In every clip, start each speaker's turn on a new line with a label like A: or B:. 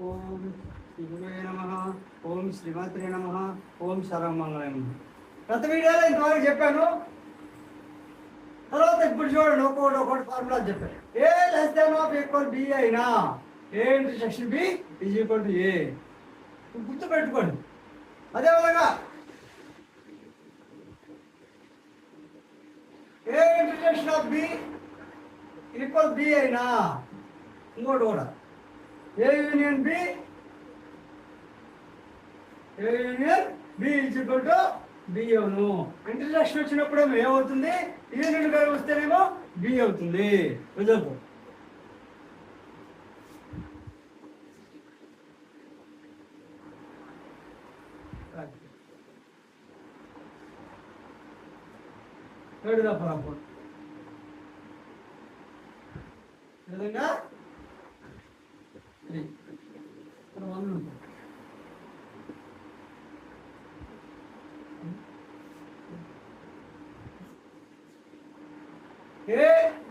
A: ఓం శివే నమ. ఓం శ్రీమాత్రే నమ. ఓం సర్వమంగళం గత వీడియోలో ఇంతవరకు చెప్పాను. తర్వాత ఇప్పుడు చూడండి ఒక్కొక్కటి ఒక్కొక్కటి ఫార్ములా చెప్పాను. A less than of equal B అయినా A intersection B is equal to A. గుర్తు పెట్టుకోండి అదేవిధంగా A intersection of B equal B అయినా ఇంకోటి కూడా. A union B? A union B is equal to B అవును ఇంటర్సెక్షన్ వచ్చినప్పుడు ఏమో ఏమవుతుంది? యూనియన్ గారు వస్తేనేమో బి అవుతుంది రిజల్ట్ ఏడు తప్ప విధంగా త్రీ ఇక్కడ వన్ ఉంటుంది A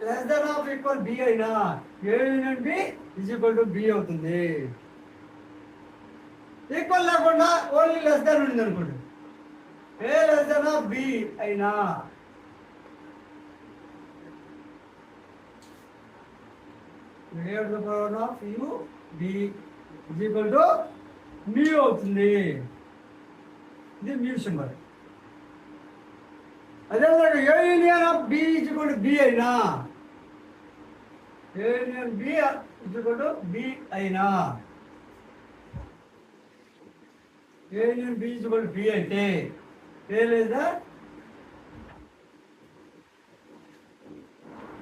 A: less than of equal B అయినా. A union B is equal to B అవుతుంది. ఈక్వల్ లేకుండా ఓన్లీ లెస్ దెన్ ఉంది అనుకోండి. A less than of B అయినా. A to power of U D is equal to mu అవుతుంది ఇది mu symbol అదేవిధంగా A union of B is equal to B అయినా. A union B is equal to B అయినా. A union B is equal to B అయితే. A లేదా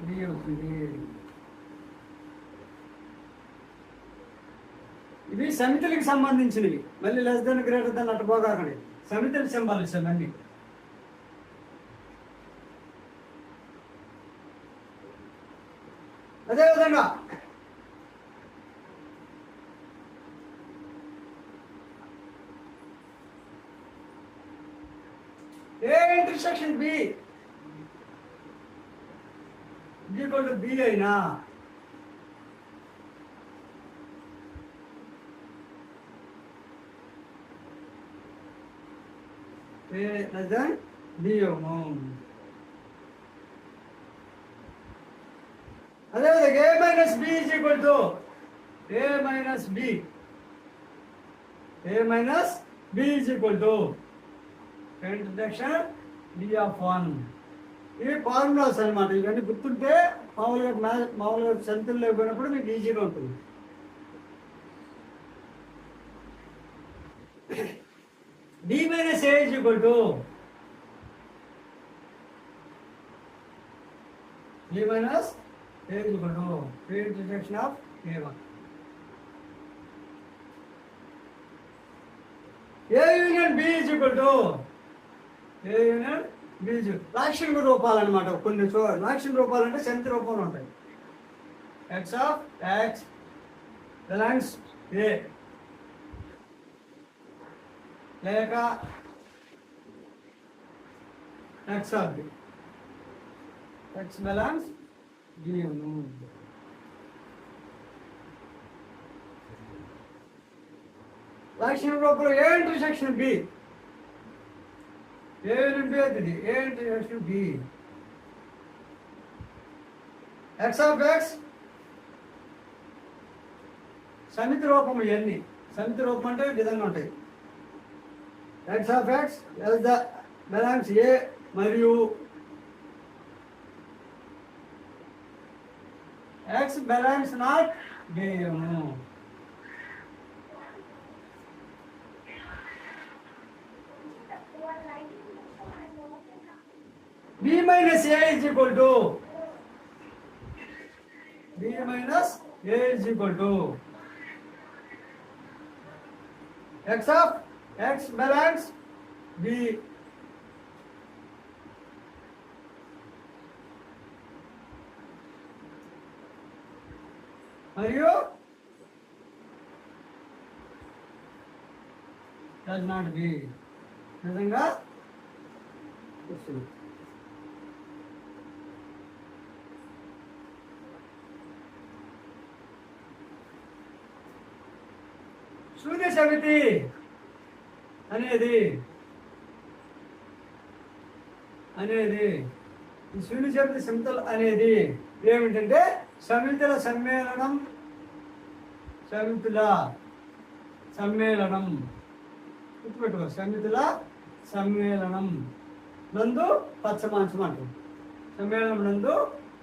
A: B అవుతుంది ఇవి సమితులకు సంబంధించినవి. మళ్ళీ లెస్ దెన్ గ్రేటర్ దెన్ అటు పోగాకండి సమితులు సింబాలిస్ అవన్నీ అదేవిధంగా A intersection B equal to B అయినా ఏ అదేవిధంగా A minus B is equal to A minus B A minus B is equal to introduction B of one ఇవి formulas అనమాట ఇవన్నీ గుర్తుంటే మామూలుగా మ్యా మామూలుగా సెంతులు లేకపోయినప్పుడు మీకు ఈజీగా ఉంటుంది. D minus A is equal to D minus A is equal to P intersection of A1. A union B is equal to A union B is equal లాక్షణిక రూపాలు అనమాట కొన్ని చూ లాక్షణిక రూపాలు అంటే సెంతి రూపంలో ఉంటాయి X of X belongs A లేక X of B X belongs దేవును లక్షణ రూపంలో ఏ ఇంటర్సెక్షన్ బి ఏ నుండి అవుతుంది. A intersection B X of X సమితి రూపం ఇవన్నీ సమితి రూపం అంటే విధంగా ఉంటాయి. X of X L the belongs A మరియు X belongs not గేయము B minus A is equal to B minus A is equal to X of X belongs B మరియు డస్ నాట్ బి నిజంగా వస్తుంది శూన్య సమితి అనేది అనేది ఈ చెప్పిన సమితి అనేది ఏమిటంటే సమితుల సమ్మేళనం సమితుల సమ్మేళనం. గుర్తుపెట్టుకో సమితుల సమ్మేళనం. నందు పచ్చమాంసం అంటుంది సమ్మేళనం నందు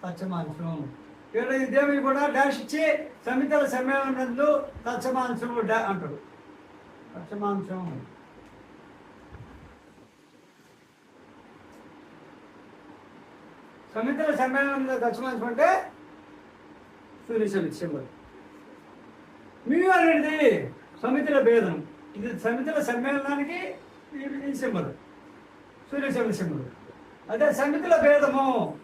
A: పచ్చమాంసం. ఇక్కడ ఇదేమి కూడా డాష్ ఇచ్చి సమితుల సమ్మేళనం నందు పచ్చమాంసం డా అంటాడు. పచ్చమాంసం. సమితుల సమ్మేళనంలో పచ్చమాంసం అంటే సూర్య సమితి సింబల్ మీ అనేది సమితుల భేదం. ఇది సమితుల సమ్మేళనానికి ఈ- సింబల్ సూర్య సమితి సింబల్ అదే సమితుల భేదము.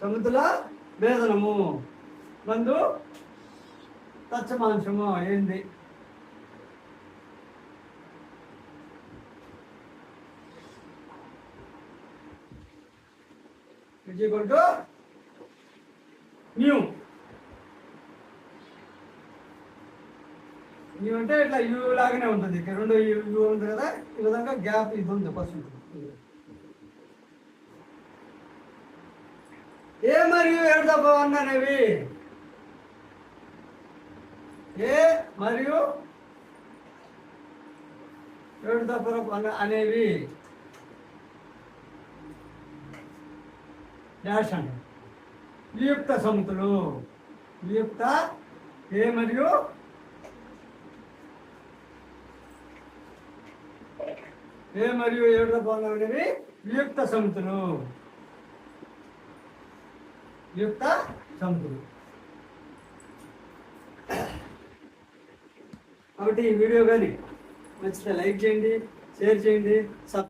A: సమితుల భేదనము మందు తచ్చమాంశము ఏంది? Is equal to mu mu అంటే ఇట్లా యూ లాగానే ఉంటుంది. ఇక్కడ రెండు యూ యూ ఉంది కదా? ఈ విధంగా గ్యాప్ ఇది ఉంది ఫస్ట్ ఏ మరియు ఏడు తప్ప అనేవి ఏ మరియు ఏడు తప్ప అనేవి? డాష్ అండి వియుక్త సమితులు. వియుక్త ఏ మరియు? ఏ మరియు ఏడు పొందబడినవి వియుక్త సమితులు. వియుక్త సమితులు. కాబట్టి ఈ వీడియో కానీ నచ్చితే లైక్ చేయండి షేర్ చేయండి సబ్